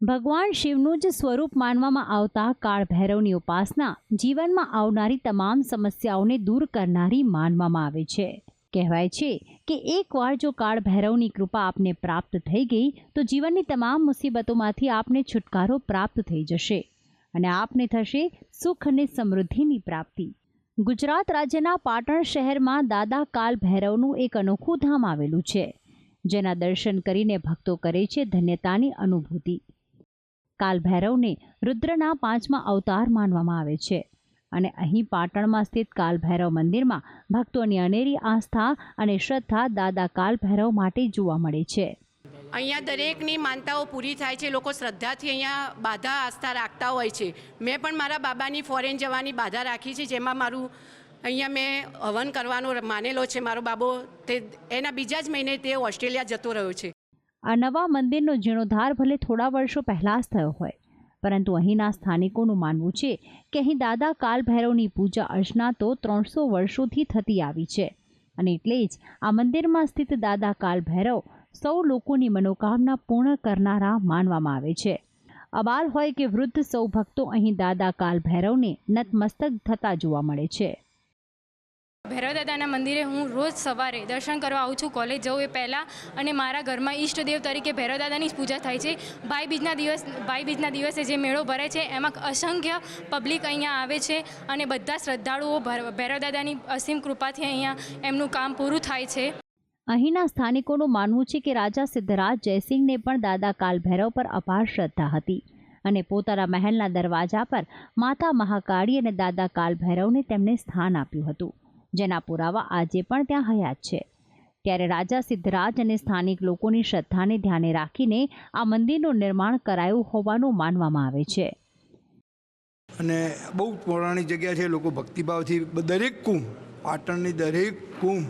ભગવાન શિવનું જ સ્વરૂપ માનવામાં આવતા કાળ ભૈરવની ઉપાસના જીવનમાં આવનારી તમામ સમસ્યાઓને દૂર કરનારી માનવામાં આવે છે. કહેવાય છે કે એકવાર જો કાળ ભૈરવની કૃપા આપને પ્રાપ્ત થઈ ગઈ, તો જીવનની તમામ મુસીબતોમાંથી આપને છુટકારો પ્રાપ્ત થઈ જશે અને આપને થશે સુખ અને સમૃદ્ધિની પ્રાપ્તિ. ગુજરાત રાજ્યના પાટણ શહેરમાં દાદા કાલ ભૈરવનું એક અનોખું ધામ આવેલું છે, જેના દર્શન કરીને ભક્તો કરે છે ધન્યતાની અનુભૂતિ. કાલ ભૈરવને રુદ્રના પાંચમા અવતાર માનવામાં આવે છે. અને અહીં પાટણમાં સ્થિત કાલ ભૈરવ મંદિરમાં ભક્તોની અનેરી આસ્થા અને શ્રદ્ધા દાદા કાલ ભૈરવ માટે જોવા મળે છે. અહીંયા દરેકની માનતાઓ પૂરી થાય છે, લોકો શ્રદ્ધાથી અહીંયા બાધા આસ્થા રાખતા હોય છે. મેં પણ મારા બાબાની ફોરેન જવાની બાધા રાખી છે, જેમાં મારું અહીંયા મેં હવન કરવાનો માનેલો છે, મારો બાબો તે એના બીજા જ મહિને તે ઓસ્ટ્રેલિયા જતો રહ્યો છે. આ નવા મંદિરનો જીર્ણોદ્ધાર ભલે થોડા વર્ષો પહેલાં જ થયો હોય, પરંતુ અહીંના સ્થાનિકોનું માનવું છે કે અહીં દાદા કાલ ભૈરવની પૂજા અર્ચના તો ત્રણસો વર્ષોથી થતી આવી છે. અને એટલે જ આ મંદિરમાં સ્થિત દાદા કાલ ભૈરવ સૌ લોકોની મનોકામના પૂર્ણ કરનારા માનવામાં આવે છે. અબાલ હોય કે વૃદ્ધ સૌ ભક્તો અહીં દાદા કાલ ભૈરવને નતમસ્તક થતા જોવા મળે છે. ભૈરવદાદાના મંદિરે હું રોજ સવારે દર્શન કરવા આવું છું, કોલેજ જવું એ પહેલાં અને મારા ઘરમાં ઈષ્ટદેવ તરીકે ભૈરવદાદાની જ પૂજા થાય છે. ભાઈ બીજના દિવસ, ભાઈ બીજના દિવસે જે મેળો ભરાય છે, એમાં અસંખ્ય પબ્લિક અહીંયા આવે છે અને બધા શ્રદ્ધાળુઓ ભૈર- ભૈરવદાદાની અસીમ કૃપાથી અહીંયા એમનું કામ પૂરું થાય છે. અહીંના સ્થાનિકોનું માનવું છે કે રાજા સિદ્ધરાજ જયસિંહને પણ દાદા કાલ ભૈરવ પર અપાર શ્રદ્ધા હતી અને પોતાના મહેલના દરવાજા પર માતા મહાકાળી અને દાદા કાલ ભૈરવને તેમણે સ્થાન આપ્યું હતું. જેના પુરાવા આજે પણ ત્યાં હયાત છે. ત્યારે રાજા સિદ્ધરાજ અને સ્થાનિક લોકોની શ્રદ્ધાને ધ્યાને રાખીને આ મંદિરનું નિર્માણ કરાયું હોવાનું માનવામાં આવે છે. અને બહુ પૌરાણિક જગ્યા છે, લોકો ભક્તિભાવથી દરેક કુંભ, પાટણની દરેક કુંભ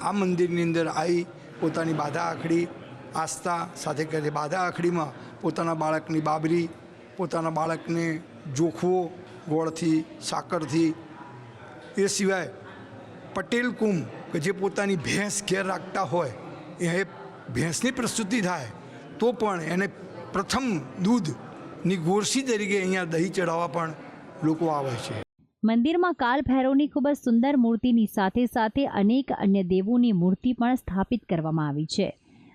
આ મંદિરની અંદર આવી પોતાની બાધા આખડી, આસ્થા સાથે કરે બાધા આખડીમાં પોતાના બાળકની બાબરી, પોતાના બાળકને જોખવો, ગોળથી, સાકરથી એ સિવાય પટેલ કુંભ કે જે પોતાની ભેંસ ઘેર રાખતા હોય, એ ભેંસની પ્રસ્તુતિ થાય, તો પણ એને પ્રથમ દૂધની ગોરસી તરીકે અહીંયા દહીં ચડાવવા પણ લોકો આવે છે. મંદિરમાં કાલ ભૈરવની ખૂબ જ સુંદર મૂર્તિની સાથે સાથે અનેક અન્ય દેવોની મૂર્તિ પણ સ્થાપિત કરવામાં આવી છે.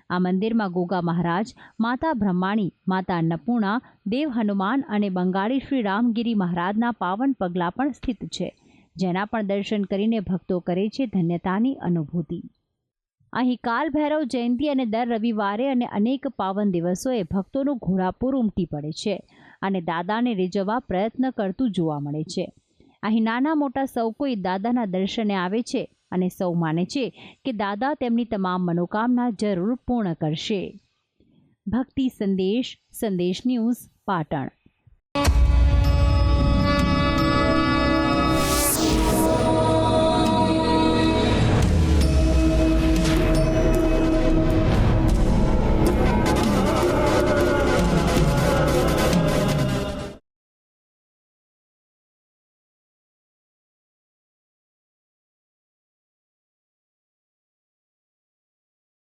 આ મંદિરમાં ગોગા મહારાજ, માતા બ્રહ્માણી, માતા અન્નપૂર્ણા દેવ હનુમાન અને બંગાળી શ્રી રામગીરી મહારાજના પાવન પગલાં પણ સ્થિત છે. જેના પણ દર્શન કરીને ભક્તો કરે છે ધન્યતાની અનુભૂતિ. અહીં કાલ ભૈરવ જયંતિ અને દર રવિવારે અને અનેક પાવન દિવસોએ ભક્તોનું ઘોડાપૂર ઉમટી પડે છે અને દાદાને રીઝવવા પ્રયત્ન કરતું જોવા મળે છે. અહીં નાના મોટા સૌ કોઈ દાદાના દર્શને આવે છે અને સૌ માને છે કે દાદા તેમની તમામ મનોકામના જરૂર પૂર્ણ કરશે. ભક્તિ સંદેશ સંદેશ ન્યૂઝ, પાટણ.